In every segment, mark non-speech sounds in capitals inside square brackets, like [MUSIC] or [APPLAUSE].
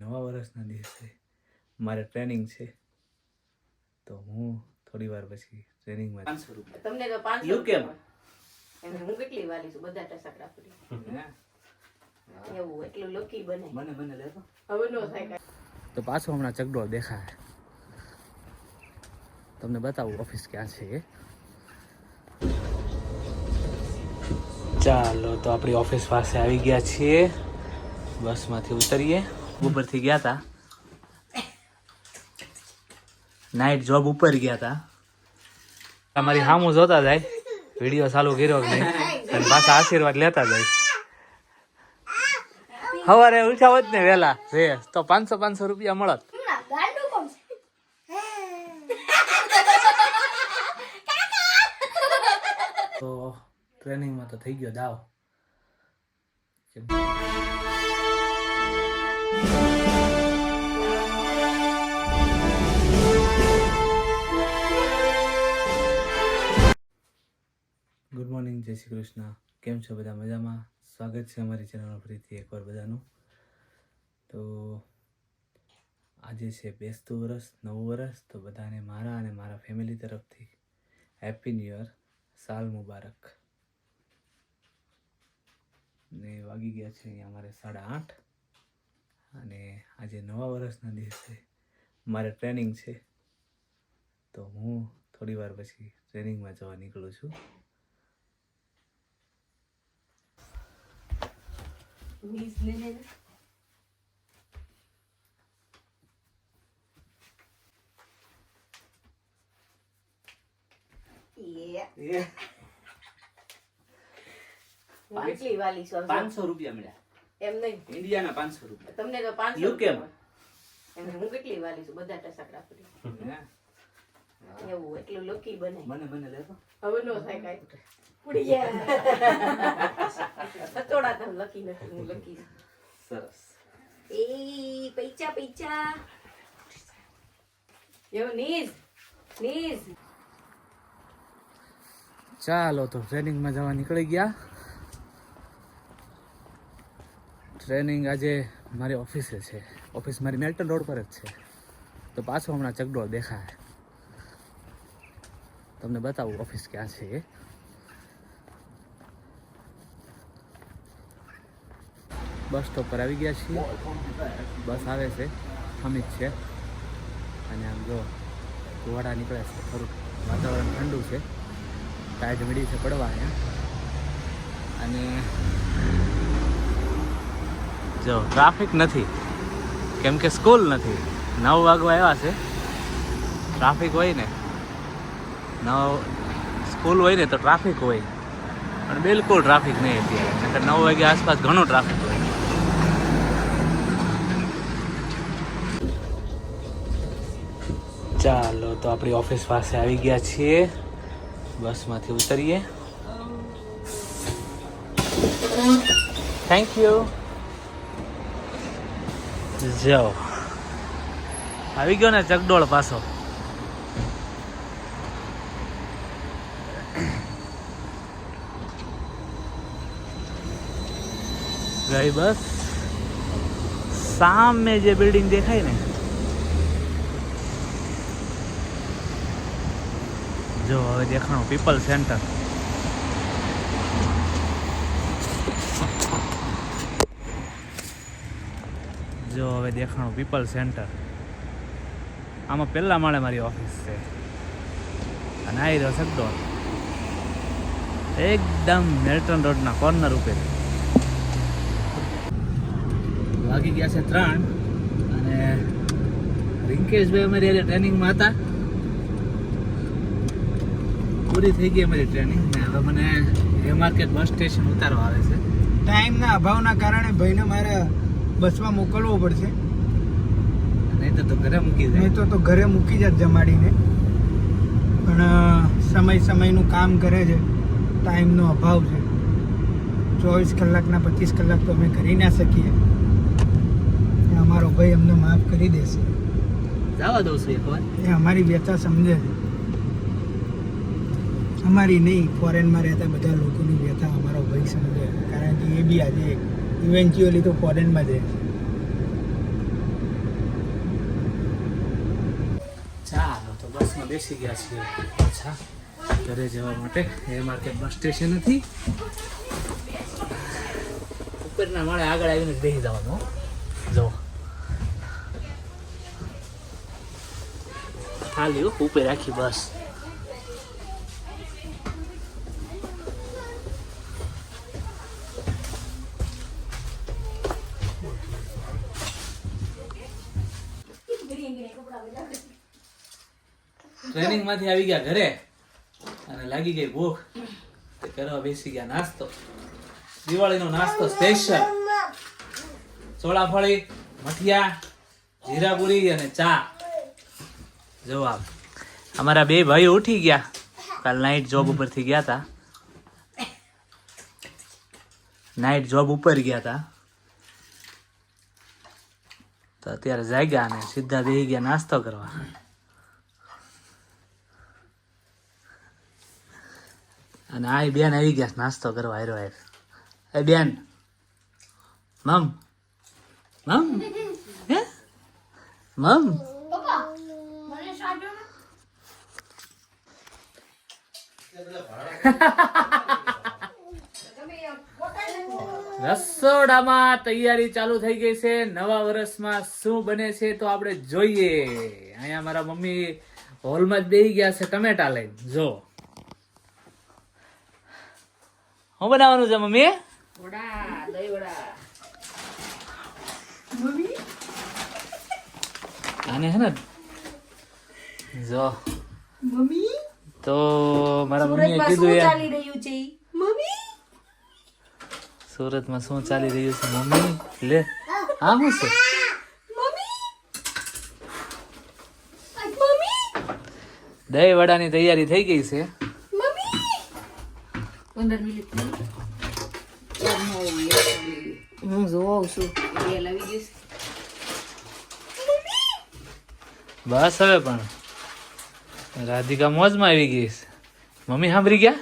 નવા વર્ષના દિવસે મારે ટ્રેનિંગ છે તો હું થોડી વાર પછી ટ્રેનિંગમાં પાંચસો રૂપિયા. તમને તો પાંચસો યુ કેમ? હું કેટલી વાલી છું? બધા ટસકડા ફરી એવું એટલું લકી બને. મને મને લેતો હવે નો થાય તો પાછો હમણાં ચગડો દેખાય. તમને બતાવું ઓફિસ ક્યાં છે ચાલો તો આપણી ઓફિસ પાસે આવી ગયા છીએ. બસમાંથી ઉતરીએ. ઉપરથી ગયા હતા નાઇટ જોબ ઉપર ગયા હતા તમારી સામું જોતા જાય. વીડિયો ચાલુ કર્યો કે નહીં? અને પાછા આશીર્વાદ લેતા જાય. સવારે ઉઠ્યા હોત ને વેલા રે તો પાંચસો પાંચસો રૂપિયા મળત. તો ટ્રેનિંગમાં તો થઈ ગયો દાવ. ગુડ મોર્નિંગ જય શ્રી કૃષ્ણ. કેમ છો બધા મજામાં? સ્વાગત છે અમારી ચેનલ ફરીથી એકવાર બધાનું. તો આજે છે બેસતું વરસ, નવું વરસ, તો બધાને મારા અને મારા ફેમિલી તરફથી હેપી ન્યૂ યર સાલ મુબારક. ને વાગી ગયા છે અહીંયા અમારે સાડા આઠ. અને આજે નવા વર્ષના દિવસે મારે ટ્રેનિંગ છે. તો હું થોડી વાર પછી ટ્રેનિંગમાં જવા નીકળું છું. કેટલી વાલી પાંચસો રૂપિયા મળ્યા. એમ નહીં. ઇન્ડિયાના પાંચસો રૂપિયા. તમને તો પાંચસો યુકે હું કેટલી વાલી છું? બધા ટસકડા ફરી એવું એટલું લકી બને મને મને લેતો હવે નો થાય કાંઈ. ઉડી ગયા. સતોડા તમે લકી નથી હું લકી. સરસ. એ પૈચા પૈચા. એવું નીઝ નીઝ. ચાલો તો ટ્રેનિંગમાં જવા નીકળી ગયા. ટ્રેનિંગ આજે મારી ઓફિસે છે. ઓફિસ મારી મેલ્ટન રોડ પર જ છે. તો પાછો હમણાં ચગડો દેખાય. તમને બતાવું ઓફિસ ક્યાં છે બસ સ્ટોપ પર આવી ગયા છીએ. બસ આવે છે. અમિત છે. અને આમ જો કુવાડા નીકળે છે. થોડુંક વાતાવરણ ઠંડુ છે. ટાઈટ મીડી છે પડવા અહીંયા. અને જો ટ્રાફિક નથી. કેમ કે સ્કૂલ નથી. નવ વાગવા આવ્યા છે. ટ્રાફિક હોય ને, નવ સ્કૂલ હોય ને તો ટ્રાફિક હોય. પણ બિલકુલ ટ્રાફિક નહીં અત્યારે. નહીંતર નવ વાગ્યા આસપાસ ઘણું ટ્રાફિક હોય. ચાલો, તો આપણી ઓફિસ પાસે આવી ગયા છીએ. બસમાંથી ઉતરીએ. થેન્ક યુ જાઓ. આવી ગયો ને ચકડોળ પાછો. ગઈ બસ. સામે જે બિલ્ડિંગ દેખાય ને. જો, હવે દેખાણું પીપલ સેન્ટર જો હવે દેખાણું પીપલ સેન્ટર. આમાં પહેલા માળે મારી ઓફિસ છે. અને આવી રહ્યો સગડોળ એકદમ મેલ્ટન રોડના કોર્નર ઉપર. વાગી ગયા છે ત્રણ અને રિંકેશભાઈ અમારી આજે ટ્રેનિંગમાં હતા. પૂરી થઈ ગઈ અમારી ટ્રેનિંગ ને હવે મને એ માર્કેટ બસ સ્ટેશન ઉતારવા આવે છે. ટાઈમના અભાવના કારણે ભાઈને મારે બસમાં મોકલવો પડશે. નહીં તો ઘરે મૂકી નહીં તો તો ઘરે મૂકી જાત જમાડીને. પણ સમય સમયનું કામ કરે છે. ટાઈમનો અભાવ છે. ચોવીસ કલાકના પચીસ કલાક તો અમે કરી ના શકીએ. એ અમારો ભાઈ અમને માફ કરી દેશે. જવા દઉં છું એકવાર એ અમારી વ્યથા સમજે છે. અમારી નહીં ફોરેનમાં રહેતા બધા લોકોની વ્યથા અમારો ભાઈ સમજે. કારણ કે એ બી આજે ઇવેન્ચ્યુઅલી તો ફોરેનમાં જાય. ચાલો, તો બસમાં બેસી ગયા છીએ અચ્છા ઘરે જવા માટે. એ માર્કેટ બસ સ્ટેશન નથી. ઉપરના માળે આગળ આવીને બેસી જવાનું જો. ખાલી ઉપર રાખી બસ. માંથી આવી ગયા ઘરે અને લાગી ગઈ ભૂખ. કરવા બેસી ગયા નાસ્તો. દિવાળીનો નાસ્તો સ્પેશિયલ ચોળાફળી મઠિયા, જીરાપુરી અને ચા. જવાબ. અમારા બે ભાઈઓ ઉઠી ગયા. કાલ નાઇટ જોબ ઉપરથી ગયા હતા નાઇટ જોબ ઉપર ગયા હતા તો અત્યારે જાગ્યા અને સીધા બેસી ગયા નાસ્તો કરવા. અને આ બેન આવી ગયા છે નાસ્તો કરવા હારો હાર એ બેન. મમ. મમ. હે? મમ. રસોડામાં તૈયારી ચાલુ થઈ ગઈ છે. નવા વર્ષમાં શું બને છે તો આપણે જોઈએ. અહીંયા મારા મમ્મી હોલમાં જ બેસી ગયા છે ટમેટા લઈને. જો. શું બનાવવાનું છે મમ્મી? આને હે ને જો. તો મારા મમ્મીએ કીધું ચાલી રહ્યું છે? મમ્મી? સુરતમાં શું ચાલી રહ્યું છે મમ્મી? લે. હા શું છે? દહીં વડાની તૈયારી થઈ ગઈ છે. પંદર મિનિટ. હું જોઉં છું એ લાવી ગયું બસ હવે પણ. રાધિકા મોજમાં આવી ગઈ મમ્મી સાંભળી ગયા?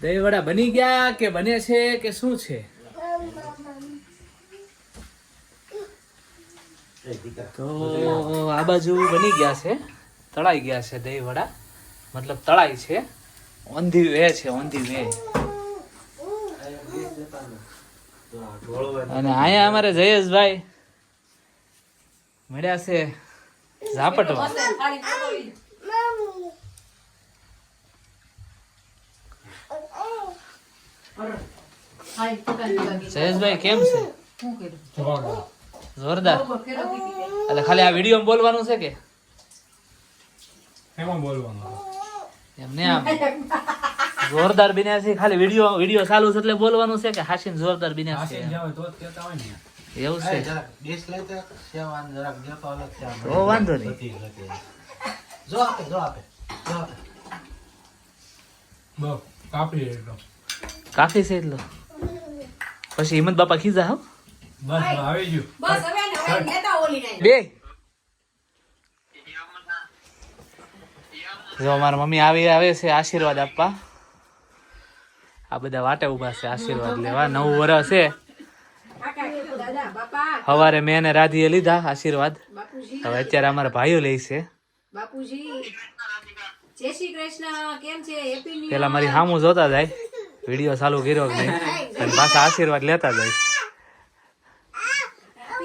દહીં વડા બની ગયા કે બને છે કે શું છે? તો આ બાજુ બની ગયા છે તળાઈ ગયા છે દહીં વડા મતલબ તળાઈ છે. ઓન ધી વે છે ઓન ધી અને અહીંયા અમારે જયેશભાઈ મળ્યા છે પકડ જયેશભાઈ કેમ છે? જોરદાર. એટલે ખાલી આ વીડિયો બોલવાનું છે કે? એમાં બોલવાનું? એમને આમ જોરદાર બિન્યા છે. ખાલી વીડિયો વીડિયો ચાલુ છે એટલે બોલવાનું છે કે હાસીન જોરદાર બિન્યા છે. એવું છે. તો વાંધો નહીં. કાપી એટલો કાફી છે એટલો? પછી હિંમત બાપા ખીજા હો? બસ આવી ગયું. બસ હવે ને હવે નેતા ઓલી નહીં બે. જો મારા મમ્મી આવી આવે છે, આશીર્વાદ આપવા. આ બધા વાટે ઊભા છે, આશીર્વાદ લેવા. નવું વર્ષ છે. સવારે મેં અને રાધીએ લીધા આશીર્વાદ. હવે અત્યારે અમારા ભાઈઓ લે છે. પેલા મારી હામું જોતા જાય. વીડિયો ચાલુ કર્યો કે નહીં? અને પાછા આશીર્વાદ લેતા જાય.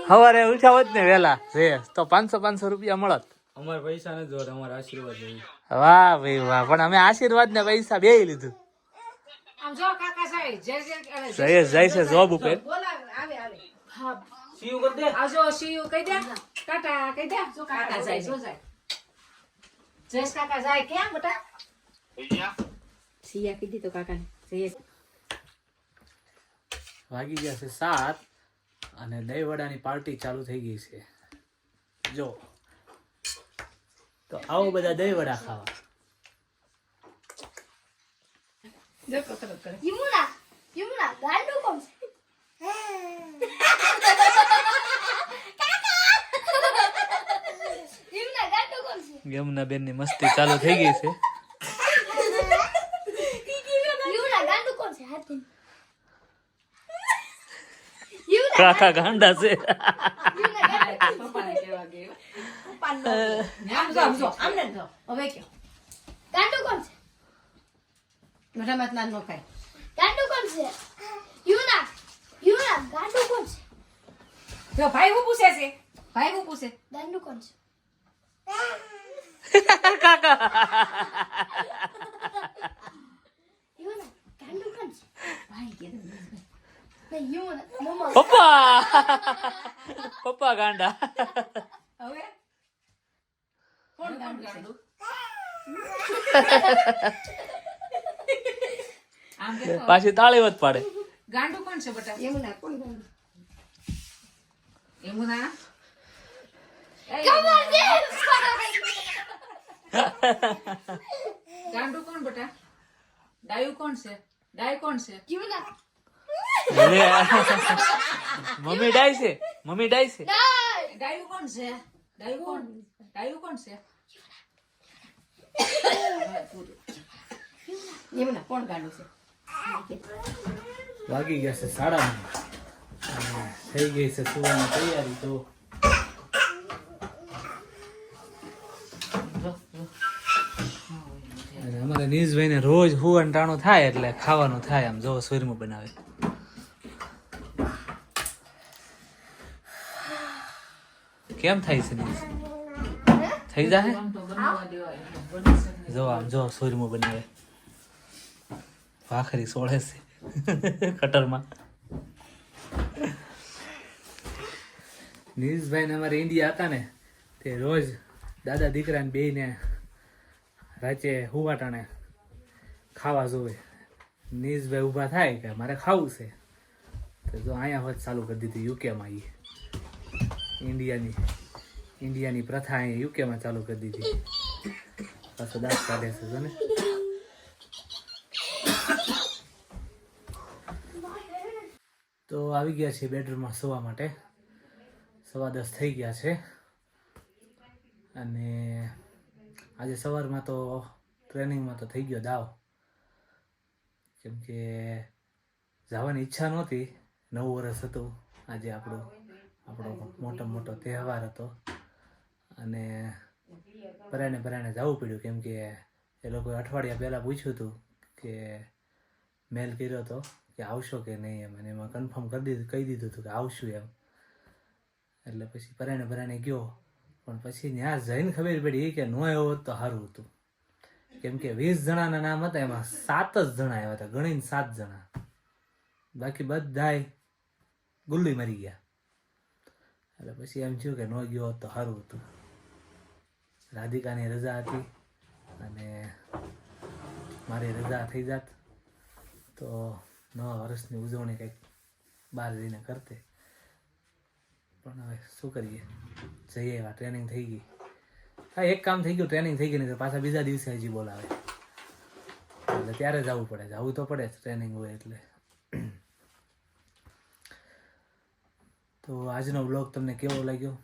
સવારે ઉઠાવત ને વેલા. રે તો પાંચસો પાંચસો રૂપિયા મળત. અમારે પૈસા નથી જોતા, અમારે આશીર્વાદ જોઈએ. વાહ ભાઈ વાહ. પણ અમે આશીર્વાદ ને પૈસા બે લીધું. આમ જો કાકા સાહેબ જય જય છે જોબ ઉપર. બોલાવે આવે આવે. હા. સીયું કરી દે. આવજો શિવ કહી દે. ટાટા કહી દે. જો કાકા જાય જો જાય. જયેશ કાકા જાય ક્યાં બેટા? સિયા કીધી તો કાકાને. જયેશ. વાગી ગયા છે સાત અને દહીં વડાની પાર્ટી ચાલુ થઈ ગઈ છે. જો. તો આવો બધા દહીં વડા ખાવા. યમુના યમુના ગાંડુ કોણ છે? યમુના ગાંડુ કોણ છે? યમુના બેનની મસ્તી ચાલુ થઈ ગઈ છે. યમુના ગાંડુ કોણ છે? હાથી યમુના કાકા ગાંડા છે. પપ્પાને નો. આમ જો આમ જો આમને જ જો હવે કયો ગાંડુ કોણ છે રમત ના નો કાંઈ ગાંડુ કોણ છે યુના યુના ગાંડુ કોણ છે જો ભાઈ હું પૂછે છે ભાઈ હું પૂછે ગાંડુ કોણ છે યુના ગાંડુ કોણ છે ભાઈ કીધું નહીં યુના મમ્મા પપ્પા પપ્પા ગાંડા હવે કોણ ગાંડું આમ [LAUGHS] કે પાછી તાળી વત પાડે. ગાંડું કોણ છે બટા? યમુના કોણ ગાંડુ? યમુના? એ, ગાંડુ કોણ બટા? ડાયું કોણ છે? ડાય કોણ છે. [LAUGHS] મમ્મી ડાય છે મમ્મી ડાય છે. ડાયું કોણ છે? ડાયું કોણ ડાયું કોણ છે યમુના કોણ ગાંડુ છે વાગી ગયા છે સાડા થઈ ગઈ છે સુવાની તૈયારી તો અમારે નીઝભાઈને રોજ હુવન ટાણું થાય એટલે ખાવાનું થાય આમ જો સુરમું બનાવે. કેમ થાય છે થઈ જાય. જો આમ જો, સુરમું બનાવે ભાખરી સોળે છે. કટરમાં. નીરજભાઈ ને અમારે ઇન્ડિયા હતા ને, તે રોજ દાદા દીકરાને બે ને રાચે હુવાટાણે ખાવા જોવે. નીરજભાઈ ઊભા થાય કે મારે ખાવું છે? તો જો અહીંયા હોત ચાલુ કરી દીધી યુકેમાં એ ઇન્ડિયાની ઇન્ડિયાની પ્રથા અહીંયા યુકેમાં ચાલુ કરી દીધી. પાછો દાંત કાઢે છે જો ને તો આવી ગયા છે બેડરૂમમાં સુવા માટે. સવા દસ થઈ ગયા છે. અને આજે સવારમાં તો ટ્રેનિંગમાં તો થઈ ગયો દાવ. કેમ કે જવાની ઈચ્છા નહોતી. નવું વર્ષ હતું આજે આપણું. આપણો મોટો મોટો તહેવાર હતો. અને પરાણે પરાણે જવું પડ્યું, કેમ કે એ લોકોએ અઠવાડિયા પહેલાં પૂછ્યું હતું કે મેલ કર્યો હતો કે આવશો કે નહીં એમ. અને એમાં કન્ફર્મ કરી દીધું, કહી દીધું હતું કે આવશું એમ. એટલે પછી પરાણે પરાણે ગયો. પણ પછી ત્યાં જઈને ખબર પડી કે ન આવ્યો તો સારું હતું. કેમ કે વીસ જણાના નામ હતા, એમાં સાત જ જણા આવ્યા હતા, ગણીને સાત જણા. બાકી બધાય ગુલ્લી મરી ગયા. એટલે પછી એમ થયું કે ન ગયો તો સારું હતું. રાધિકાની રજા હતી અને મારી રજા થઈ જાત. તો નવા વર્ષની ઉજવણી કંઈક બહાર જઈને કરતે. પણ હવે શું કરીએ? જઈએ એવા ટ્રેનિંગ થઈ ગઈ. હા, એક કામ થઈ ગયું ટ્રેનિંગ થઈ ગઈ નહીં તો પાછા બીજા દિવસે હજી બોલાવે. એટલે ત્યારે જવું પડે. જવું તો પડે જ ટ્રેનિંગ હોય એટલે. તો આજનો બ્લોગ તમને કેવો લાગ્યો?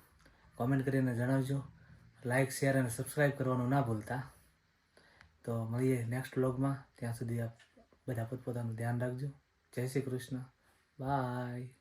કોમેન્ટ કરીને જણાવજો. લાઇક શેર અને સબસ્ક્રાઈબ કરવાનું ના ભૂલતા. તો મળીએ નેક્સ્ટ બ્લોગમાં ત્યાં સુધી આપ બધા પોતપોતાનું ધ્યાન રાખજો. જય શ્રી કૃષ્ણ. બાય